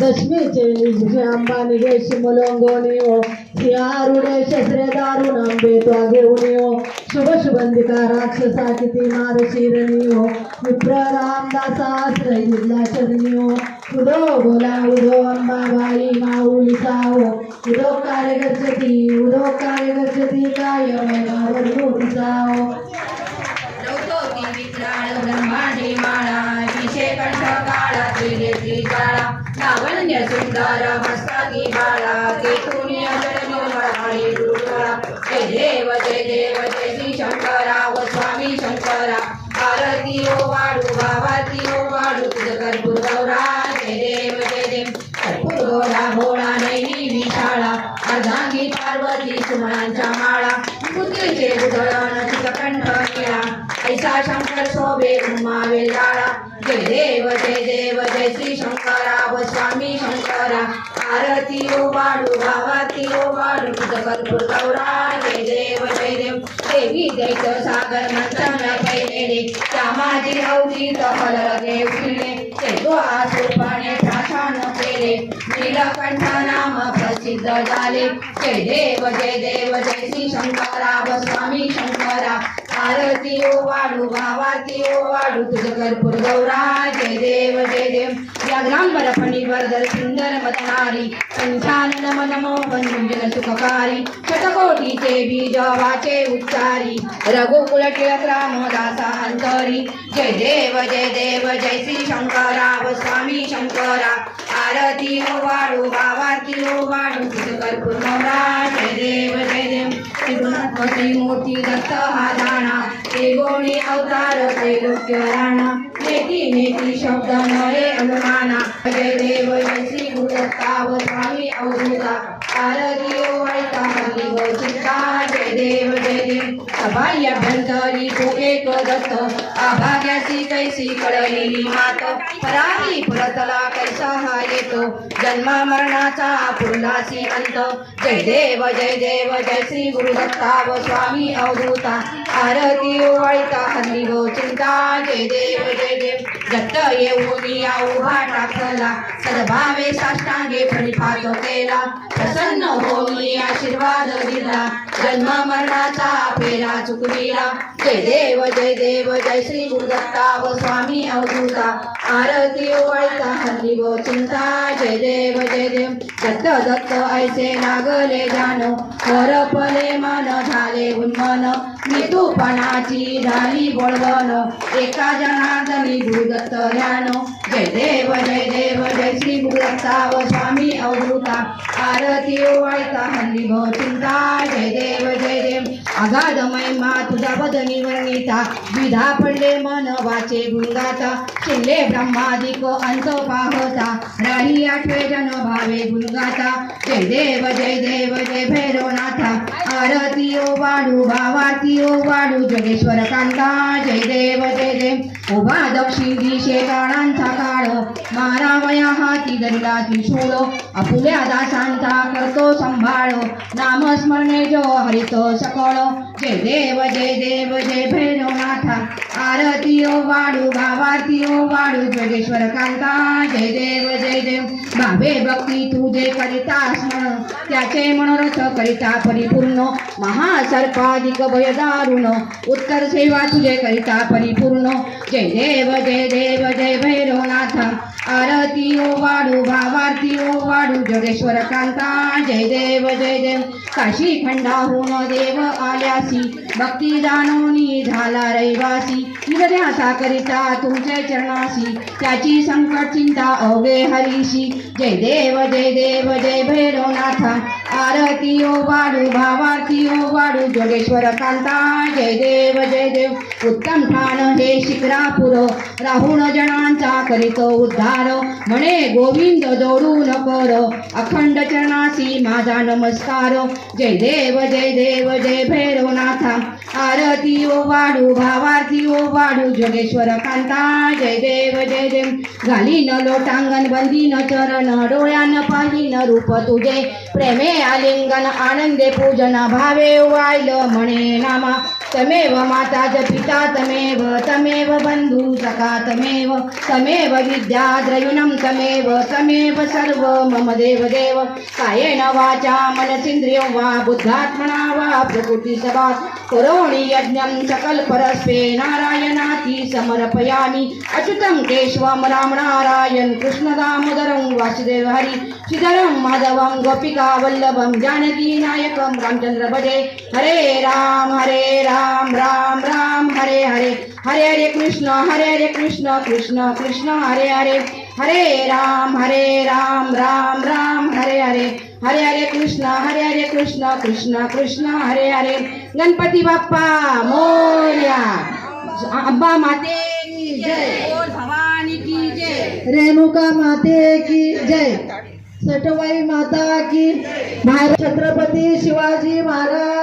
दशमीचे निजे अंबानी देशी मलोंगोनी ओ हो। सियारुडे शस्त्रे दारुण अंबे तो घेऊन ओ हो। शुभ शुभंदिका राक्षसा किती मार शिरणी ओ हो। विप्र रामदासा आश्रय घेतला चरणी ओ उदो बोला उदो अंबाबाई माऊली साओ उदो कार्य गच्छती उदो कार्य गच्छती काय महिमा वर्णोती लावण्य सुंदर मस्तकी बाळा केतुनी अजरणी वळाळी गुरुकरा जय देव जय देव जय श्री शंकरा व स्वामी शंकरा. आरती ओ वाढू भावाती ओ वाढू तुझ कर्पूर गौरा. जय देव जय देव. कर्पूर गौरा भोळा नैनी विशाळा. अर्धांगी पार्वती सुमनांच्या माळा. बुद्धीचे उधळण कंठ ऐसा शंकर शोभे उमावे लाळा जय देव जय देव जय श्री शंकरा व स्वामी शंकरा। आरती ओ वाढू भावाती ओ वाढू तुझ कर्पूर गौरा जय देव जय देव देवी दैत सागर मंथन कैलेले त्या माझी अवधी तहल देव फिरले ते आसुरपणे प्राशान केले। नीलकंठ नाम प्रसिद्ध झाले. जय देव जय देव जय श्री शंकरा स्वामी शंकरा. आरती ओ वाढू भावाती ओ वाढू तुझ कर्पूर गौरा. जय देव जय देव. या ग्रांबर फणीवर सुंदर मदनारी. पंचानन मन मोहन सुखकारी. शतकोटीचे बीज वाचे उच्चारी. रघुकुल टिळक रामदासा अंतरी. जय देव जय देव जय श्री शंकरा स्वामी शंकरा. आरती ओ वाढू भावाती ओ वाढू तुझ कर्पूर गौरा जय देव जय देव. त्रिगुणात्मती मोठी दत्त हा दाणा. ते गोणी अवतार ते गोप्य राणा. नेती नेती शब्द नये अनुमाना. जय देव जय श्री गुरुदत्ता व स्वामी अवधूता. आरती ओ वाईता हरी व चित्ता जय देव जय देव. अबाह्य अभ्यंतरी तू एक दत्त अभाग्याची कैसी कळलेली मात. पराही परतला कैसा हा येतो. जन्मा मरणाचा पुरलासी अंत. जय देव जय देव जय श्री गुरु दत्ता व स्वामी अवधूता. आरती ओवाळीता हल्ली गो चिंता. जय देव जय देव. दत्त येऊन या उभा टाकला सद्भावे साष्टांगे प्रणिपात केला. प्रसन्न होऊन आशीर्वाद दिला. जन्म मरणाचा फेरा चुकविला जय देव जय देव जय श्री गुरुदत्ता व स्वामी अवधूता आरती ओवाळता हल्ली व चिंता जय देव जय देव। दत्त दत्त ऐसे लागले जाण हरपले मन झाले उन्मन। मी मृत्यूपणाची झाली बोळवण एका जनार्दनी गुरुदत्त ध्यान जय देव जय देव जय श्री गुरुदत्ता व स्वामी अवधूता आरती ओवाळता हल्ली व चिंता जय देव जय देव। अगाध महिमा तुझा बदनी वर्णिता. विधा पडले मन वाचे गुणगाता. शिल्ले ब्रह्मादिक अंत पाहता. राही आठवे जन भावे गुणगाता. जय देव जय देव जय भैरवनाथा. आरती ओ वाढू भावाती ओ वाढू जगेश्वर कांता जय देव जय देव. उभा दक्षिण दिशे काळांचा मारावया हाती दरिला त्रिशूळ आपुल्या दासांचा करतो संभाळ नामस्मरणे जो हरितो सकळ। जय देव जय देव जय भैरवनाथा आरती ओ वाढू भावारती ओ वाढू कांता। जय देव जय देव भावे भक्ती तुझे करिता स्मरण त्याचे मनोरथ करिता परिपूर्ण महासर्पाधिक भय दारुण उत्तर सेवा तुझे करिता परिपूर्ण। जय देव जय देव जय भैरवनाथ आरती ओ वाढू भावारती ओ वाढू जगेश्वर कांता. जय देव जय देव. काशी खंडाहून देव आल्यासी. भक्ती जाणवणी झाला रहिवासी. निगध्यासा करिता तुमचे चरणासी. त्याची संकट चिंता अवघे हरीशी. जय देव जय देव जय भैरवनाथा. आरती ओ वाढू भावारती ओ वाढू जोगेश्वर कांता. जय देव जय देव. उत्तम ठाण हे शिखरापुर. राहुण जणांचा करीतो उद्धार. नमस्कार. म्हणे गोविंद जोडू कर अखंड चरणासी माझा नमस्कार. जय देव जय देव जय भैरवनाथा. आरती ओ वाढू भावार्थी ओ वाढू जोगेश्वर कांता. जय देव जय देव. घाली न लोटांगण बंदी न चरण डोळ्यान पाही न रूप तुझे. प्रेमे आलिंगन आनंदे पूजन भावे वायल म्हणे नामा. तमेव माता च पिता तमेव तमेव बन्धु सखा तमेव तमेव विद्या द्रयुणं तमेव तमेव सर्व मम देव देव कायेन वाचा मनसिन्द्रियो वा बुद्धात्मना वा प्रकृतिसभात्। करोणि यज्ञं सकलपरस्मे नारायणाति समर्पयामि। अच्युतं केशवं राम नारायण कृष्णदामोदरं वासुदेव हरि। श्रीधरं माधवं गोपिका वल्लभं जानकी नायकं रामचन्द्र भजे। हरे राम हरे राम। राम राम हरे हरे. हरे हरे कृष्ण हरे हरे कृष्ण कृष्ण कृष्ण हरे हरे. हरे राम हरे राम राम राम हरे हरे. हरे हरे कृष्ण हरे हरे कृष्ण कृष्ण कृष्ण हरे हरे. गणपती बाप्पा मोर्या. अब्बा माते की जय. भवानी की जय. रेणुका माते की जय. सटवाई माता की भारत छत्रपती शिवाजी महाराज.